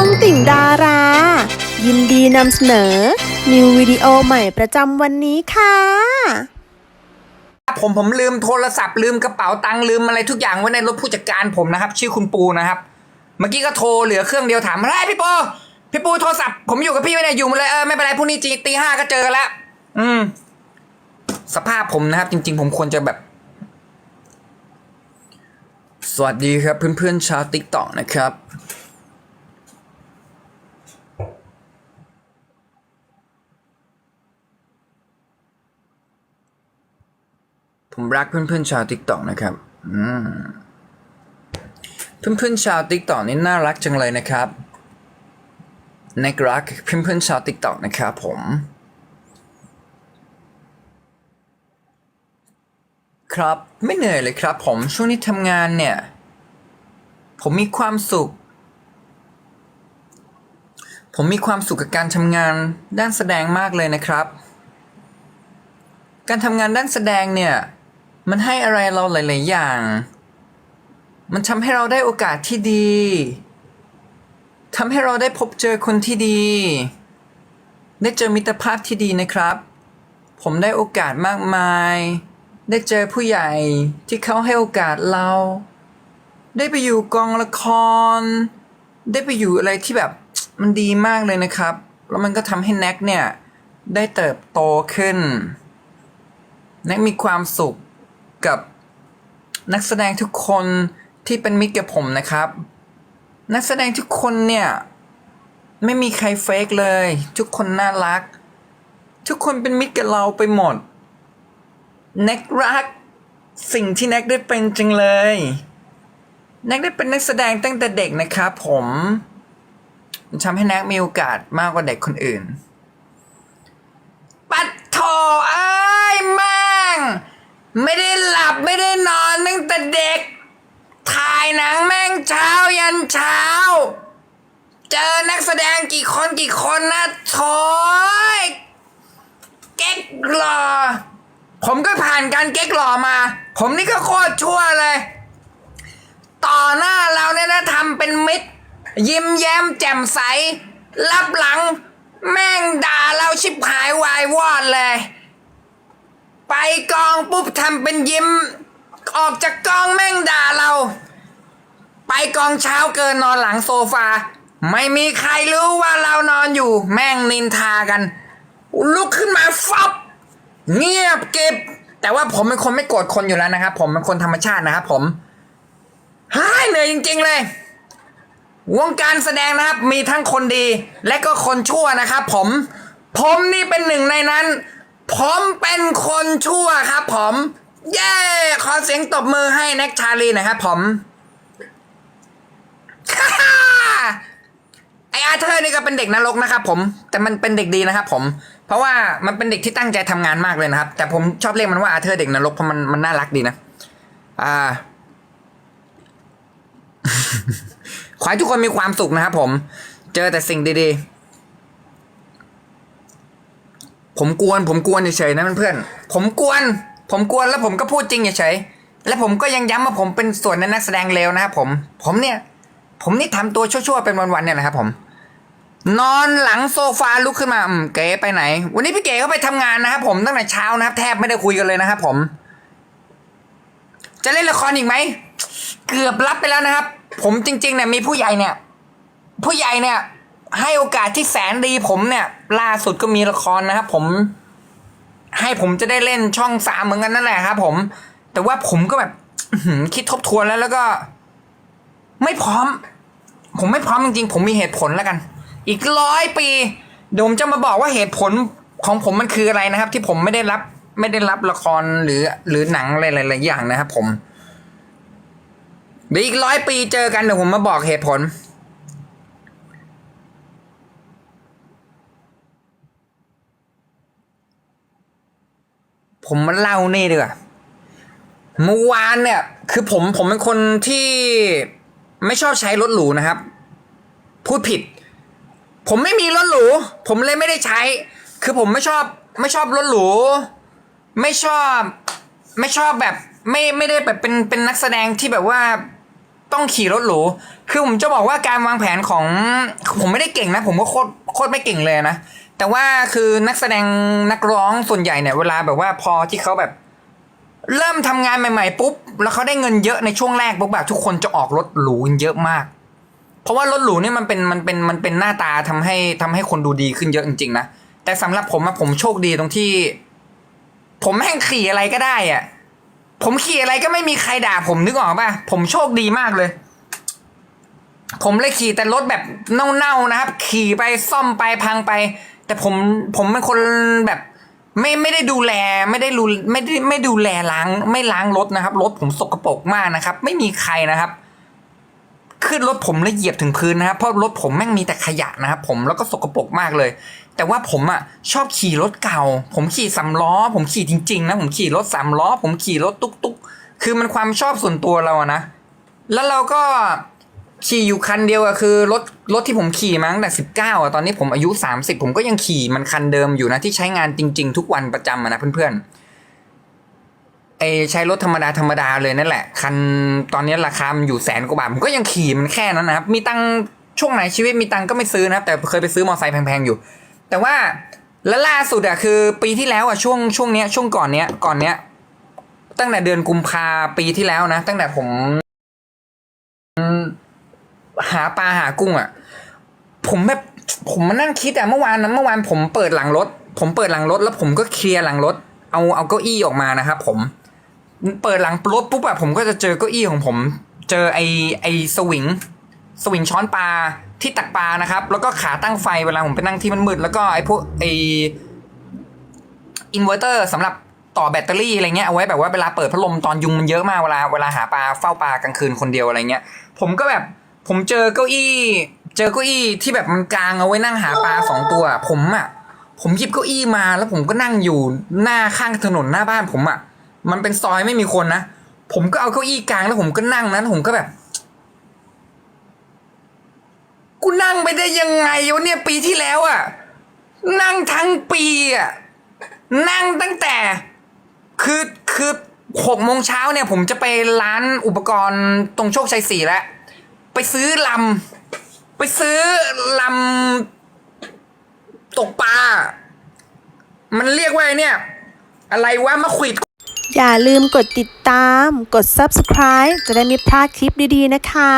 องติ่งดารา ยินดีนำเสนอ นิววิดีโอใหม่ประจำวันนี้ค่ะ ผมผมลืมโทรศัพท์ลืมกระเป๋าตังค์ลืมอะไรทุกอย่างไว้ในรถผู้จัดการผมนะครับ ชื่อคุณปูนะครับ เมื่อกี้ก็โทรเหลือเครื่องเดียวถามเฮ้ยพี่ปูพี่ปูโทรศัพท์ผมอยู่กับพี่ไม่ได้อยู่มาเลยเออไม่เป็นไรพรุ่งนี้จีตีห้าก็เจอกันแล้วอืม สภาพผมนะครับ จริง ๆ ผมควรจะแบบสวัสดีครับเพื่อนๆชาวติ๊กต็อกนะครับ ผมรักเพื่อนๆชาวติ๊กต็อกนะครับอืมเพื่อนๆชาวติ๊กต็อกนี่น่ารักจังเลยนะครับในกรักเพื่อนๆชาวติ๊กต็อกนะครับผม ครับไม่เหนื่อยเลยครับ ผมช่วงนี้ทำงานเนี่ย ผมมีความสุข ผมมีความสุขกับการทำงานด้านแสดงมากเลยนะครับ การทำงานด้านแสดงเนี่ย มันให้อะไรเราหลาย ๆ อย่าง มันทำให้เราได้โอกาสที่ดีทำให้เราได้พบเจอคนที่ดี ได้เจอมิตรภาพที่ดีนะครับ ผมได้โอกาสมากมาย ได้เจอผู้ใหญ่ที่เขาให้โอกาสเรา ได้ไปอยู่กองละคร ได้ไปอยู่อะไรที่แบบมันดีมากเลยนะครับ แล้วมันก็ทำให้แน็กเนี่ย ได้เติบโตขึ้น แน็กมีความสุข กับนักแสดงทุกคนที่เป็นมิตรกับผมนะครับ นักแสดงทุกคนเนี่ย ไม่มีใครเฟกเลย ทุกคนน่ารัก ทุกคนเป็นมิตรกับเราไปหมดแน็กรัก สิ่งที่แน็กได้เป็นจริงเลยแน็กได้เป็นนักแสดงตั้งแต่เด็กนะครับผมมันทำให้แน็กมีโอกาสมากกว่าเด็กคนอื่น ปัดโถเอ้ยแม่ง ไม่ได้หลับไม่ได้นอนตั้งแต่เด็ก ถ่ายหนังแม่งเช้ายันเช้า เจอนักแสดงกี่คนกี่คนนะโถยเก๊กหล่อผมก็ผ่านการเก๊กหล่อมา ผมนี่ก็โคตรชั่วเลย ต่อหน้าเราเนี่ยนะทำเป็นมิตร ยิ้มแย้มแจ่มใส รับหลัง แม่งด่าเราชิบหายวายวอดเลย ไปกองปุ๊บทำเป็นยิ้ม ออกจากกองแม่งด่าเรา ไปกองเช้าเกินนอนหลังโซฟา ไม่มีใครรู้ว่าเรานอนอยู่ แม่งนินทากัน ลุกขึ้นมาฟับเงียบเก็บ แต่ว่าผมเป็นคนไม่โกรธคนอยู่แล้วนะครับ ผมเป็นคนธรรมชาตินะครับผมหายเหนื่อยจริง ๆ เลย วงการแสดงนะครับมีทั้งคนดีและก็คนชั่วนะครับผม ผมนี่เป็นหนึ่งในนั้น ผมเป็นคนชั่วครับผม เย้ ขอเสียงตบมือให้แน็กชาลีนะครับผมไออาเธอร์นี่ก็เป็นเด็กนรกนะครับผม แต่มันเป็นเด็กดีนะครับผม เพราะว่ามันเป็นเด็กที่ตั้งใจทำงานมากเลยนะครับ แต่ผมชอบเรียกมันว่าอาเธอร์เด็กนรกเพราะมันมันน่ารักดีนะ อ่าขอให้ทุกคนมีความสุขนะครับผม เจอแต่สิ่งดีๆ ผมกวน ผมกวนเฉยๆนะเพื่อนๆผมกวน ผมกวนแล้วผมก็พูดจริงเฉยๆและผมก็ยังย้ำว่าผมเป็นส่วนในนักแสดงเลวนะครับผม ผมเนี่ย ผมนี่ทำตัวชั่วๆเป็นวันๆเนี่ยนะครับผม นอนหลังโซฟาลุกขึ้นมาอืมเก๋ไปไหน วันนี้พี่เก๋ก็ไปทำงานนะครับผมตั้งแต่เช้านะครับ แทบไม่ได้คุยกันเลยนะครับผม จะเล่นละครอีกไหมเกือบรับไปแล้วนะครับ ผมจริงๆเนี่ยมีผู้ใหญ่เนี่ย ผู้ใหญ่เนี่ย ให้โอกาสที่แสนดีผมเนี่ย ล่าสุดก็มีละครนะครับผม ให้ผมจะได้เล่นช่องสามเหมือนกันนั่นแหละครับผม แต่ว่าผมก็แบบคิดทบทวนแล้วแล้วก็ ไม่พร้อม ผมไม่พร้อมจริงๆผมมีเหตุผลแล้วกัน อีกร้อยปีเดี๋ยวผมจะมาบอกว่าเหตุผลของผมมันคืออะไรนะครับ ที่ผมไม่ได้รับไม่ได้รับละครหรือ หรือหนังอะไรหลายๆอย่างนะครับผมเดี๋ยวอีกร้อยปีเจอกันเดี๋ยวผมมาบอกเหตุผล ผมมาเล่านี่ดีกว่าเมื่อวานเนี่ย คือผมผมเป็นคนที่ไม่ชอบใช้รถหรูนะครับ พูดผิด ผมไม่มีรถหรู ผมเลยไม่ได้ใช้ คือผมไม่ชอบไม่ชอบรถหรู ไม่ชอบ ไม่ชอบแบบ ไม่ไม่ได้แบบเป็นเป็นนักแสดงที่แบบว่าต้องขี่รถหรู คือผมจะบอกว่าการวางแผนของ ผมไม่ได้เก่งนะ ผมก็โคตรโคตรไม่เก่งเลยนะ แต่ว่าคือนักแสดงนักร้องส่วนใหญ่เนี่ยเวลาแบบว่าพอที่เขาแบบ เริ่มทำงานใหม่ๆปุ๊บแล้วเขาได้เงินเยอะในช่วงแรกปุ๊บแบบทุกคนจะออกรถหรูเยอะมาก เพราะว่ารถหรูเนี่ยมันเป็นมันเป็นมันเป็นหน้าตาทำให้ทำให้คนดูดีขึ้นเยอะจริงๆนะแต่สำหรับผมอะผมโชคดีตรงที่ ผมแม่งขี่อะไรก็ได้อะผมขี่อะไรก็ไม่มีใครด่าผมนึกออกป่ะผมโชคดีมากเลย ผมเลยขี่แต่รถแบบเน่าๆนะครับ ขี่ไปซ่อมไปพังไป แต่ผมผมเป็นคนแบบ ไม่ไม่ได้ดูแลไม่ได้รูไม่ได้ไม่ดูแลล้าง ไม่ล้างรถนะครับรถผมสกปรกมากนะครับ ไม่มีใครนะครับขึ้นรถผมแล้วเหยียบถึงพื้นนะครับเพราะรถผมแม่งมีแต่ขยะนะครับผมแล้วก็สกปรกมากเลย แต่ว่าผมอะชอบขี่รถเก่า ผมขี่สามล้อ ผมขี่จริงๆนะผมขี่รถสามล้อ ผมขี่รถตุ๊กๆคือมันความชอบส่วนตัวเราอะนะแล้วเราก็ ขี่อยู่คันเดียวอะคือรถรถที่ผมขี่มาตั้งแต่สิบเก้าอะตอนนี้ผมอายุสามสิบผมก็ยังขี่มันคันเดิมอยู่นะที่ใช้งานจริง ๆ ทุกวันประจำะนะเพื่อนๆไอใช้รถธรรมดาธรรมดาเลยนั่นแหละ คันตอนนี้ราคามันอยู่แสนกว่าบาทผมก็ยังขี่มันแค่นั้นนะครับ มีตังช่วงไหนชีวิตมีตังก็ไม่ซื้อนะครับ แต่เคยไปซื้อมอเตอร์ไซค์แพงๆอยู่ แต่ว่าแล้วล่าสุดอะคือปีที่แล้วอะช่วงช่วงเนี้ยช่วงก่อนเนี้ยก่อนเนี้ยตั้งแต่เดือนกุมภาปีที่แล้วนะ ตั้งแต่ผม หาปลาหากุ้งอะผมแบบผมมานั่งคิดอะเมื่อวานนะเมื่อวานผมเปิดหลังรถ ผมเปิดหลังรถ แล้วผมก็เคลียร์หลังรถ เอาเอาเก้าอี้ออกมานะครับผม เปิดหลังรถปุ๊บอะผมก็จะเจอเก้าอี้ของผม เจอไอไอสวิงสวิงช้อนปลาที่ตักปลานะครับ แล้วก็ขาตั้งไฟเวลาผมไปนั่งที่มันมืดแล้วก็ไอพวกไออินเวอร์เตอร์สำหรับต่อแบตเตอรี่อะไรเงี้ยเอาไว้แบบว่าเวลาเปิดพัดลมตอนยุงมันเยอะมากเวลาเวลาหาปลาเฝ้าปลากลางคืนคนเดียวอะไรเงี้ย ผมก็แบบ ผมเจอเก้าอี้ เจอเก้าอี้ที่แบบมันกลางเอาไว้นั่งหาปลาสองตัว ผมอะ ผมหยิบเก้าอี้มาแล้วผมก็นั่งอยู่หน้าข้างถนนหน้าบ้านผมอะ มันเป็นซอยไม่มีคนนะผมก็เอาเก้าอี้กลางแล้วผมก็นั่งนะแล้วผมก็แบบกูนั่งไปได้ยังไงวะเนี่ยปีที่แล้วอะ่ะ นั่งทั้งปีอะ่ะนั่งตั้งแต่ คือคือหกโมงเช้าเนี่ย ผมจะไปร้านอุปกรณ์ตรงโชคชัยสี่แล้ว ไปซื้อลำ ไปซื้อลำตกปลา มันเรียกว่าไอ้เนี่ย อะไรวะมะขวิด อย่าลืมกดติดตาม กด subscribe จะได้ไม่พลาดคลิปดีๆนะคะ